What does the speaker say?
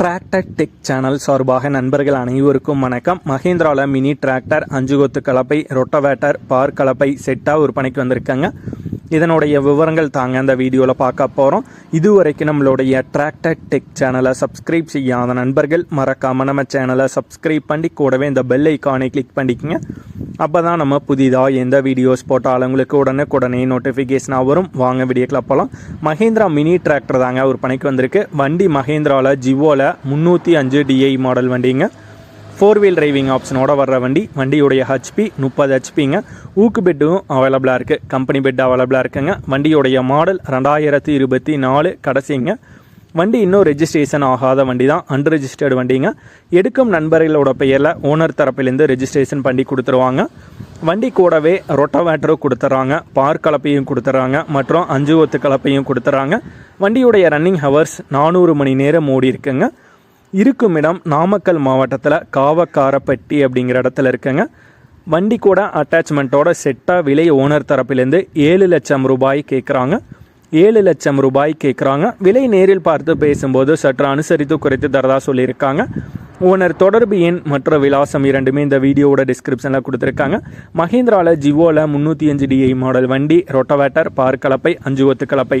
Tractor tech channel சார்பாக நண்பர்கள் அனைவருக்கும் வணக்கம். மஹேந்திராவில் மினி டிராக்டர் அஞ்சு கொத்து கலப்பை ரொட்டவேட்டர் பார் கலப்பை செட்டாக விற்பனைக்கு வந்திருக்காங்க. இதனுடைய விவரங்கள் தாங்க அந்த வீடியோவில் பார்க்க போகிறோம் இதுவரைக்கும் நம்மளுடைய டிராக்டர் டெக் சேனலை சப்ஸ்கிரைப் செய்யாத நண்பர்கள் மறக்காமல் நம்ம சேனலை சப்ஸ்கிரைப் பண்ணி கூடவே இந்த பெல் ஐக்கானை கிளிக் பண்ணிக்கங்க. அப்போ தான் நம்ம புதிதாக எந்த வீடியோஸ் போட்டாலும் உங்களுக்கு உடனே உடனே நோட்டிஃபிகேஷனாக வரும். வாங்க வீடியோக்கில் போகலாம் மஹேந்திரா மினி டிராக்டர் தாங்க ஒரு பணிக்கு வந்திருக்கு. வண்டி மஹேந்திராவில் ஜிவோவில் முந்நூற்றி அஞ்சு டிஐ மாடல் வண்டிங்க. ஃபோர் வீல் டிரைவிங் ஆப்ஷனோட வர்ற வண்டி வண்டியுடைய ஹெச்பி முப்பது ஹெச்பிங்க ஊக்கு பெட்டும் அவைலபிளாக இருக்குது கம்பெனி பெட் அவைலபிளாக இருக்குங்க. வண்டியுடைய மாடல் ரெண்டாயிரத்தி இருபத்தி நாலு கடைசிங்க. வண்டி இன்னும் ரெஜிஸ்ட்ரேஷன் ஆகாத வண்டி தான் அன்ரிஜிஸ்டர்டு வண்டிங்க. எடுக்கும் நண்பர்களோட பெயரில் ஓனர் தரப்பிலேருந்து ரெஜிஸ்ட்ரேஷன் பண்ணி கொடுத்துருவாங்க. வண்டி கூடவே ரொட்டவேட்டரும் கொடுத்துட்றாங்க பார் கலப்பையும் கொடுத்துட்றாங்க மற்றும் அஞ்சு ஒத்து கலப்பையும் கொடுத்துட்றாங்க வண்டியுடைய ரன்னிங் ஹவர்ஸ் நானூறு மணி நேரம் ஓடி இருக்குங்க இருக்கும் இடம் நாமக்கல் மாவட்டத்தில் காவக்காரப்பட்டி அப்படிங்கிற இடத்துல இருக்குங்க. வண்டி கூட அட்டாச்மெண்ட்டோட செட்டாக விலை ஓனர் தரப்பிலேருந்து ஏழு லட்சம் ரூபாய் கேட்குறாங்க ஏழு லட்சம் ரூபாய் கேட்குறாங்க விலை நேரில் பார்த்து பேசும்போது சற்று அனுசரித்து குறைத்து தரதா சொல்லியிருக்காங்க. ஓனர் தொடர்பு எண் மற்ற விலாசம் இரண்டுமே இந்த வீடியோவோட டிஸ்கிரிப்ஷனில் கொடுத்துருக்காங்க. மஹேந்திராவில் ஜிவோவில் முந்நூற்றி அஞ்சு டிஐ மாடல் வண்டி ரொட்டவேட்டர் பார் கலப்பை அஞ்சு ஒத்து கலப்பை